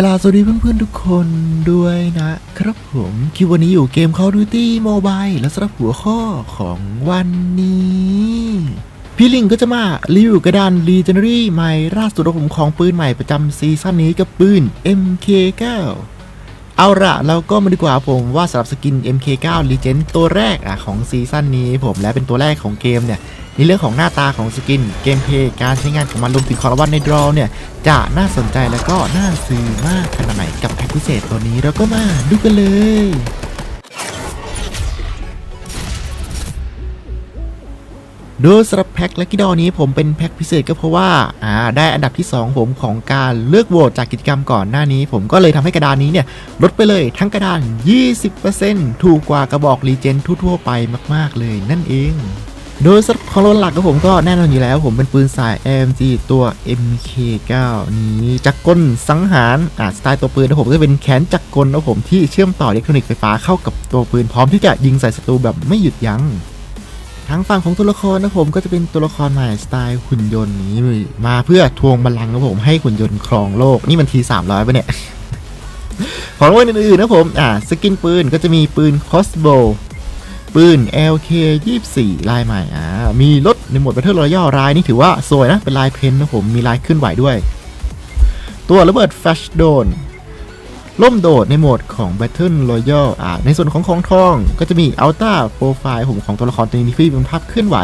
กราสวัสดีเพื่อนๆทุกคนด้วยนะครับผมคลิปวันนี้อยู่เกม Call of Duty Mobile และสำหรับหัวข้อของวันนี้ พี่ลิงก็จะมารีวิวกระดาน Legendary ใหม่ล่าสุดของผมของปืนใหม่ประจำซีซั่นนี้กับปืน MK9 เอาละเราก็มาดีกว่าผมว่าสำหรับสกิน MK9 Legend ตัวแรกอะของซีซั่นนี้ผมและเป็นตัวแรกของเกมเนี่ยในเรื่องของหน้าตาของสกินเกมเพลย์การใช้งานของมันรวมถึงคอร์วันในดรอเนี่ย จะน่าสนใจแล้วก็น่าซื้อมากขนาดไหนกับแพ็กพิเศษตัวนี้เราก็มาดูกันเลย โดยสำหรับแพ็คและกิดอนี้ผมเป็นแพ็คพิเศษก็เพราะว่าอ่าได้อันดับที่ 2 ผมของการเลือกโหวตจากกิจกรรมก่อนหน้านี้ ผมก็เลยทำให้กระดานนี้เนี่ยลดไปเลยทั้งกระดาน 20%ถูกกว่ากระบอกรีเจนทั่วๆไปมาก ๆ เลยนั่นเองโดยสำหรับของรถหลักของผมก็แน่นอนอยู่แล้ว ผมเป็นปืนสาย AMG ตัว MK9 นี้จักรกลสังหารอ่าสไตล์ตัวปืนนะผมก็จะเป็นแขนจักรกลนะผมที่เชื่อมต่ออิเล็กทรอนิกส์ไฟฟ้าเข้ากับตัวปืนพร้อมที่จะยิงใส่ศัตรูแบบไม่หยุดยัง้ง ทางฝั่งของตัวละครนะผมก็จะเป็นตัวละครใหม่สไตล์หุ่นยนต์นี้มาเพื่อทวงบัลลังก์นะผมให้หุ่นยนต์ครองโลก นี่มันที300ปะเนี่ย ของรางวัลอื่นๆนะผมอ่าสกินปืนก็จะมีปืนคอสโบปืน LK 24ลายใหม่อ่ามีรถในโหมด Battle Royale ลายนี่ถือว่าสวยนะ เป็นลายเพนนะผมมีลายขึ้นไหวด้วย ตัวระเบิดแฟชโดน ล่มโดดในโหมดของ Battle Royale อ่าในส่วนของของทองก็จะมี Ultra Profile ผมของตัวละครตัวนี้ที่เป็นภาพเคลื่อนไหว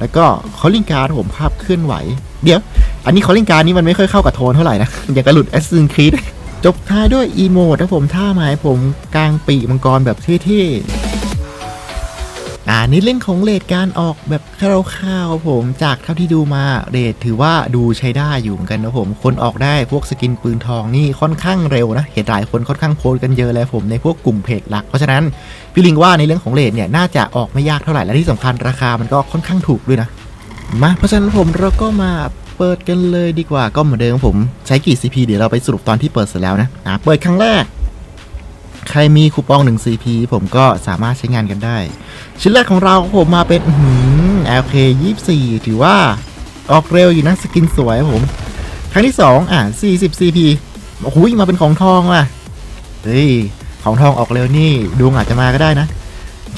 แล้วก็ Calling Card ผมภาพเคลื่อนไหว เดี๋ยว อันนี้ Calling Card นี่มันไม่ค่อยเข้ากับโทนเท่าไหร่นะ อย่างกระหลุด Assassin's Creed จบท้ายด้วย Emote นะผมท่าไม้ผมกลางปีกมังกรแบบเท่ๆ อ่านี่เรื่องของเลทการออกแบบคร่าวๆผม จากเท่าที่ดูมาเรทถือว่าดูใช้ได้อยู่เหมือนกันนะผม คนออกได้พวกสกินปืนทองนี่ค่อนข้างเร็วนะ เห็นหลายคนค่อนข้างโพสกันเยอะเลยผมในพวกกลุ่มเพจหลัก เพราะฉะนั้นพี่ลิงว่าในเรื่องของเลทเนี่ยน่าจะออกไม่ยากเท่าไหร่และที่สำคัญราคามันก็ค่อนข้างถูกด้วยนะมาเพราะฉะนั้นผมเราก็มาเปิดกันเลยดีกว่าก็เหมือนเดิมผมใช้กี่ CP เดี๋ยวเราไปสรุปตอนที่เปิดเสร็จแล้วนะอ่าเปิดครั้งแรก ใครมีคูปอง 1 CP ผมก็สามารถใช้งานกันได้ ชิ้นแรกของเราผมมาเป็นหือ LK 24 ถือว่าออกเร็วอยู่นะสกินสวยผม ครั้งที่ 2 อะ 40 CP โอ้โหมาเป็นของทองว่ะ เฮ้ย ของทองออกเร็วนี่ดวงอาจจะมาก็ได้นะ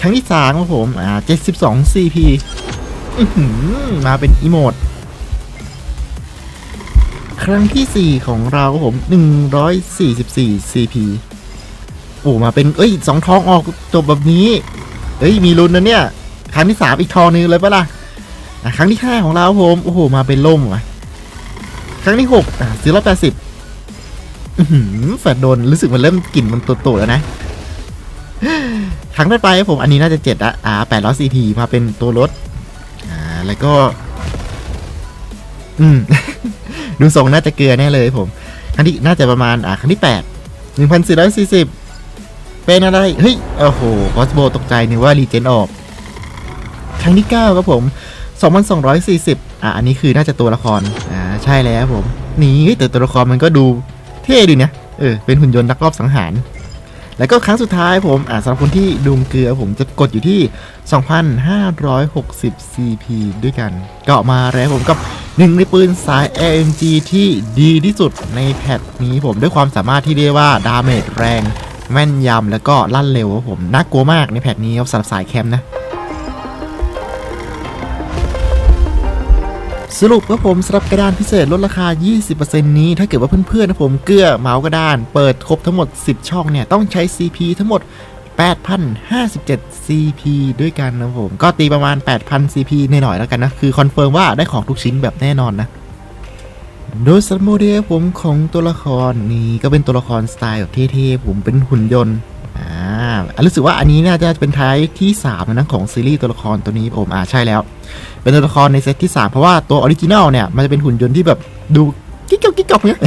ครั้งที่3ครับผมอ่า 72 CP อื้อหือมาเป็นอีโมดครั้งทีสี่4 ของเราครับผม 144 CP โอ้มาเป็นเอ้ยสองทองออกจบแบบนี้ เอ้ยมีลุ้นนะเนี่ย ครั้งที่สามอีกทองนึงเลยปะล่ะอะครั้งที่ห้าของเราผมโอ้โหมาเป็นล่มว่ะครั้งที่หกอะสี่ร้อยแปดสิบแฟดโดนรู้สึกมันเริ่มกลิ่นมันตัวๆแล้วนะครั้งต่อไปผมอันนี้น่าจะเจ็ดอะอ่าแปดร้อยซีพีมาเป็นตัวรถอ่าแล้วก็ อืมดูทรงน่าจะเกลือแน่เลยผม ครั้งที่น่าจะประมาณอ่าครั้งที่แปดหนึ่งพันสี่ร้อยสี่สิบ เป็นอะไร เฮ้ย โอ้โหคอสโบตกใจนึกว่ารีเจนออก ครั้งที่ 9 ครับผม 2240 อะ อันนี้คือน่าจะตัวละคร อ่า ใช่แล้วผม นี่แต่ตัวละครมันก็ดูเท่ดีนะ เออ เป็นหุ่นยนต์นักรอบสังหาร แล้วก็ครั้งสุดท้ายผม อ่าสำหรับคนที่ดูมเกลือผมจะกดอยู่ที่ 2,560 CP ด้วยกัน ก็มาแล้วผมกับหนึ่งในปืนสาย AMG ที่ดีที่สุดในแพทนี้ผมด้วยความสามารถที่เรียกว่าดาเมจแรง แม่นยำแล้วก็ลั่นเร็วครับผม น่ากลัวมากในแพทนี้ครับสำหรับสายแคมป์นะ สรุปว่าผมสำหรับกระดานพิเศษลดราคา 20%นี้ ถ้าเกิดว่าเพื่อนๆนะผมเกื้อเมากระดาน เปิดครบทั้งหมด 10 ช่องเนี่ย ต้องใช้ CP ทั้งหมด 8,057 CP ด้วยกันนะผม ก็ตีประมาณ 8,000 CP หน่อยๆแล้วกันนะ คือคอนเฟิร์มว่าได้ของทุกชิ้นแบบแน่นอนนะ โดยสำหรับโมเดลผมของตัวละครนี่ก็เป็นตัวละครสไตล์แบบเท่ๆผมเป็นหุ่นยนต์อ่ารู้สึกว่าอันนี้น่าจะเป็นท้ายที่3นะของซีรีส์ตัวละครตัวนี้ผมอ่าใช่แล้ว เป็นตัวละครในเซตที่ 3 เพราะว่าตัวออริจินัลเนี่ยมันจะเป็นหุ่นยนต์ที่แบบดูกิ๊กกอกกิ๊กกอกเนี่ย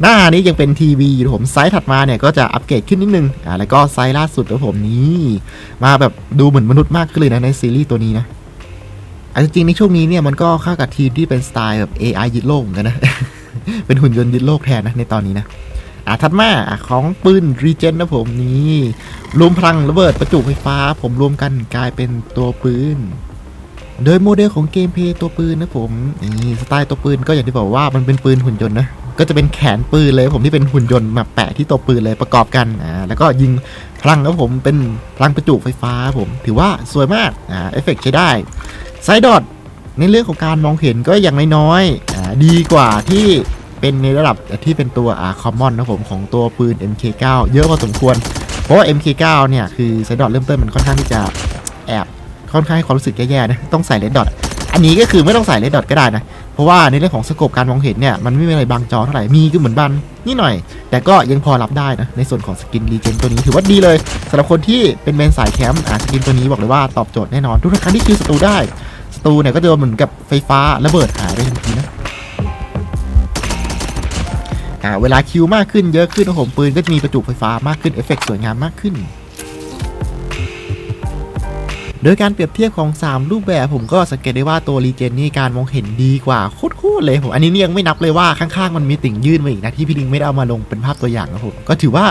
หน้านี้ยังเป็นทีวีอยู่ผมไซส์ถัดมาเนี่ยก็จะอัปเกรดขึ้นนิดนึงอ่าแล้วก็ไซส์ล่าสุดของผมนี้ มาแบบดูเหมือนมนุษย์มากขึ้นเลยนะในซีรีส์ตัวนี้นะ อันจริงในช่วงนี้เนี่ยมันก็เข้ากับทีมที่เป็นสไตล์แบบ AI ยึดโลกเหมือนกันนะ เป็นหุ่นยนต์ยึดโลกแทนนะในตอนนี้นะอะถัดมาอของปืนรีเจนนะผมนี่รวมพลังระเบิดประจุไฟฟ้า ผมรวมกันกลายเป็นตัวปืน โดยโมเดลของเกมเพย์ตัวปืนนะผมนี่สไตล์ตัวปืนก็อย่างที่บอกว่ามันเป็นปืนหุ่นยนต์นะก็จะเป็นแขนปืนเลยผมที่เป็นหุ่นยนต์มาแปะที่ตัวปืนเลยประกอบกันอ่าแล้วก็ยิงพลังครับผมเป็นพลังประจุไฟฟ้าผม ถือว่าสวยมากอ่าเอฟเฟกต์ใช้ได้ ไซดอทในเรื่องของการมองเห็นก็อย่างน้อยๆดีกว่าที่เป็นในระดับที่เป็นตัวอ่าคอมมอนนะผมของตัวปืน MK9 เยอะพอสมควร เพราะว่า MK9 เนี่ยคือไซดอทเริ่มต้นมันค่อนข้างที่จะแอบค่อนข้างให้ความรู้สึกแย่ๆนะต้องใส่เลดดอทอันนี้ก็คือไม่ต้องใส่เลดดอทก็ได้นะเพราะว่าในเรื่องของสโคปการมองเห็นเนี่ยมันไม่มีอะไรบางจอเท่าไหร่มีก็เหมือนบันนิดหน่อย แต่ก็ยังพอรับได้นะในส่วนของสกินรีเจนตัวนี้ถือว่าดีเลยสำหรับคนที่เป็นเมนสายแคมป์อ่าสกินตัวนี้บอกเลยว่าตอบโจทย์แน่นอนทุกครั้งที่คิวศัตรูได้ ตูเนี่ยก็จะเหมือนกับไฟฟ้าระเบิดหายได้ทันทีนะเวลาคิวมากขึ้นเยอะขึ้นนะผมปืนก็จะมีประจุไฟฟ้ามากขึ้นเอฟเฟกต์สวยงามมากขึ้น โดยการเปรียบเทียบของ 3 รูปแบบผมก็สังเกตได้ว่าตัวรีเจนนี่การมองเห็นดีกว่าโคตรเลยผมอันนี้นี่ยังไม่นับเลยว่าข้างๆมันมีติ่งยื่นมาอีกนะที่พี่ลิงไม่ได้เอามาลงเป็นภาพตัวอย่างนะผมก็ถือว่า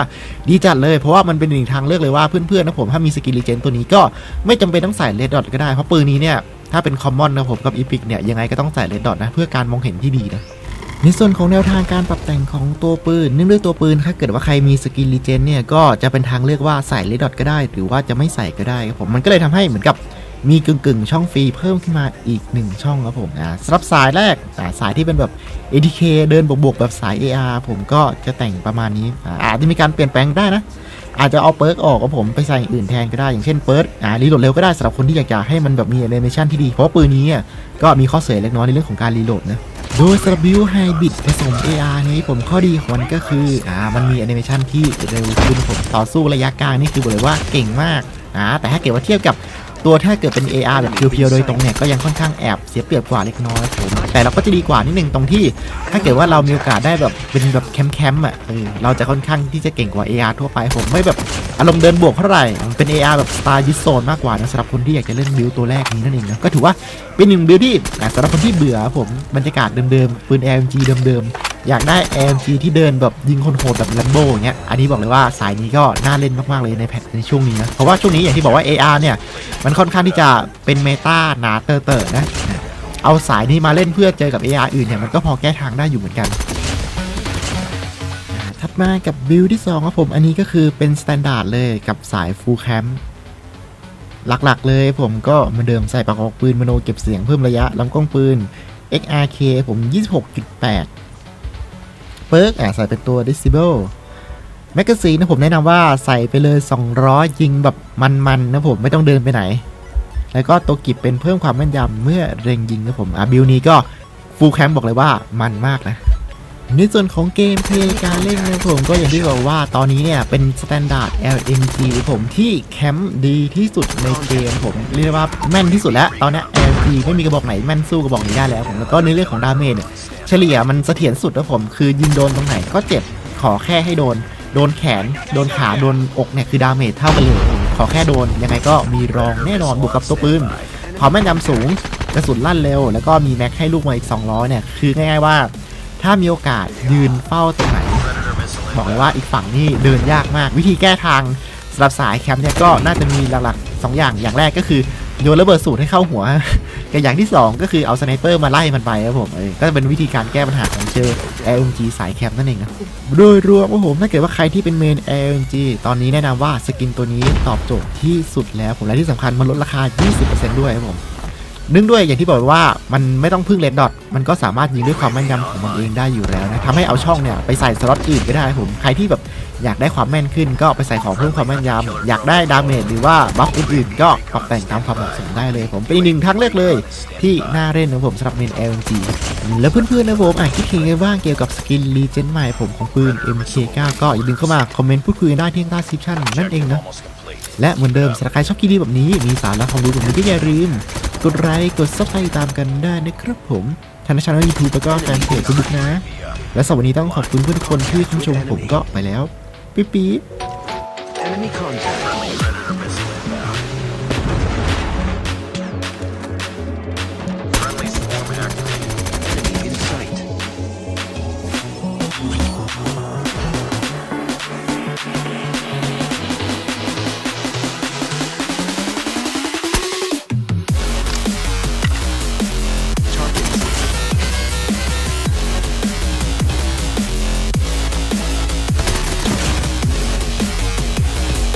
ดีจัดเลยเพราะว่ามันเป็นหนึ่งทางเลือกเลยว่าเพื่อนๆนะผมถ้ามีสกิลรีเจนตัวนี้ก็ไม่จำเป็นต้องใส่เลดดอทก็ได้เพราะปืนนี้เนี่ย ถ้าเป็นคอมมอนนะผมกับอีพิกเนี่ยยังไงก็ต้องใส่เลดดอทนะเพื่อการมองเห็นที่ดีนะในส่วนของแนวทางการปรับแต่งของตัวปืนเนื่องด้วยตัวปืนถ้าเกิดว่าใครมีสกินรีเจนเนี่ยก็จะเป็นทางเลือกว่าใส่เลดดอทก็ได้ หรือว่าจะไม่ใส่ก็ได้ครับผมมันก็เลยทำให้เหมือนกับมีกึ่งกึ่งๆช่องฟรีเพิ่มขึ้นมาอีก 1 ช่องครับผมอ่าสำหรับสายแรกสายที่เป็นแบบ ATK เดินบวกๆแบบสาย AR ผมก็จะแต่งประมาณนี้อาจจะมีการเปลี่ยนแปลงได้นะ อาจจะเอาเปิร์กออกกับผมไปใส่อื่นแทนก็ได้อย่างเช่นเปิร์กอ่ารีโหลดเร็วก็ได้สำหรับคนที่อยากจะให้มันแบบมีแอนิเมชันที่ดี เพราะปืนนี้เนี่ยก็มีข้อเสียเล็กน้อยในเรื่องของการรีโหลดนะโดยสำหรับบิวไฮบิดผสม AR นี้ผมข้อดีของมันก็คืออ่ามันมีแอนิเมชันที่เร็วขึ้นผมต่อสู้ระยะกลางนี่คือบอกเลยว่าเก่งมากอ่าแต่ถ้าเกิดว่าเทียบกับ ตัวถ้าเกิดเป็น AR แบบเพียวๆโดยตรงเนี่ยก็ยังค่อนข้างแอบเสียเปรียบกว่าเล็กน้อยผมแต่เราก็จะดีกว่านิดนึงตรงที่ ถ้าเกิดว่าเรามีโอกาสได้แบบเป็นแบบแคมป์ๆอะเออเราจะค่อนข้างที่จะเก่งกว่า AR ทั่วไปผมไม่แบบอารมณ์เดินบวกเท่าไหร่เป็น AR แบบสไตล์ยึดโซนมากกว่านะสำหรับคนที่อยากจะเล่นบิวตัวแรกนี้นั่นเองนะก็ถือว่าเป็นหนึ่งบิลที่สำหรับคนที่เบื่อผมบรรยากาศเดิมๆปืน AMG เดิมๆ อยากได้ AMG ที่เดินแบบยิงคนโหดแบบแลมโบอย่างเงี้ย อันนี้บอกเลยว่าสายนี้ก็น่าเล่นมากๆเลยในแพทในช่วงนี้นะ เพราะว่าช่วงนี้อย่างที่บอกว่า AR เนี่ย มันค่อนข้างที่จะเป็นเมตาหนาเตอร์ๆนะ เอาสายนี้มาเล่นเพื่อเจอกับ AR อื่นเนี่ยมันก็พอแก้ทางได้อยู่เหมือนกันถัดมากับบิลที่2ครับผม อันนี้ก็คือเป็นสแตนดาร์ดเลยกับสายฟูลแคมป์หลักๆ เลยผมก็เหมือนเดิมใส่ปากกระบอกปืนมโนเก็บเสียงเพิ่มระยะลำกล้องปืน XRK ผม 26.8 เปิร์กอะใส่เป็นตัว Decibel แมกกาซีนนะผมแนะนำว่าใส่ไปเลย 200 ยิงแบบมันๆนะผมไม่ต้องเดินไปไหน แล้วก็ตัวกิบเป็นเพิ่มความแม่นยำเมื่อเร็งยิงนะผมอะบิลนี้ก็ฟูลแคมป์บอกเลยว่ามันมากนะในส่วนของเกมเพลย์การเล่นนะผมก็อย่างที่บอกว่าตอนนี้เนี่ย เป็นสแตนดาร์ด LMG ผมที่แคมป์ดีที่สุดในเกมผมเรียกว่าแม่นที่สุดแล้ว ตอนนี้ LMG ไม่มีกระบอกไหนแม่นสู้กระบอกนี้ได้แล้วผมแล้วก็ในเรื่องของดาเมจ เฉลี่ยมันเสถียรสุดนะผม คือยิงโดนตรงไหนก็เจ็บขอแค่ให้โดน โดนแขน โดนขาโดนอกเนี่ยคือดาเมจเท่ากันเลยขอแค่โดนยังไงก็มีรองแน่นอนบวกกับตัวปืนความแม่นยำสูงกระสุนลั่นเร็ว แล้วก็มีแม็กให้ลูกมาอีก200เนี่ยคือง่ายๆว่า ถ้ามีโอกาสยืนเฝ้าตรงไหน บอกเลยว่าอีกฝั่งนี่เดินยากมาก วิธีแก้ทางสำหรับสายแคมป์เนี่ยก็น่าจะมีหลักๆ2อย่างอย่างแรกก็คือ โยนระเบิดสูตรให้เข้าหัวกับอย่างที่ 2 ก็คือเอาสไนเปอร์มาไล่มันไปครับผมก็จะเป็นวิธีการแก้ปัญหาของเจอ LMG สายแคมป์นั่นเองนะโดยรวมครับผมถ้าเกิดว่าใครที่เป็นเมน LMG ตอนนี้แนะนำว่าสกินตัวนี้ตอบโจทย์ที่สุดแล้วผมและที่สำคัญมันลดราคา 20%ด้วยครับผมเนื่องด้วยอย่างที่บอกว่ามันไม่ต้องพึ่งเลดดอทมันก็สามารถยิงด้วยความแม่นยำของมันเองได้อยู่แล้วนะทำให้เอาช่องเนี่ยไปใส่สล็อตอื่นก็ได้ครับผมใครที่แบบ อยากได้ความแม่นขึ้นก็ไปใส่ของเพิ่มความแม่นยำอยากได้ดาเมจหรือว่าบัฟอื่นๆ ก็ปรับแต่งตามความเหมาะสมได้เลย ผมเป็นอีกหนึ่งทางเลือกเลยที่น่าเล่นนะผมสำหรับเมน LG แล้วเพื่อนๆนะผมอะคิดเห็นกันบ้างเกี่ยวกับสกินรีเจนใหม่ผมของปืน MK9 ก็อย่าลืมเข้ามาคอมเมนต์พูดคุยได้ที่ใต้คลิปชั่นนั่นเองนะและเหมือนเดิมสำหรับใครชอบคลิปดีแบบนี้มีสาระความรู้แบบนี้ก็อย่าลืมกดไลค์กดซับสไครต์ตามกันได้นะครับผมทางช่องยูทูบแล้วก็แฟนเพจเฟซบุ๊กนะ และสำหรับวันนี้ต้องขอบคุณเพื่อนทุกคนที่ชื่นชมผมก็ไปแล้ว ปี๊ปี๊ Enemy contact.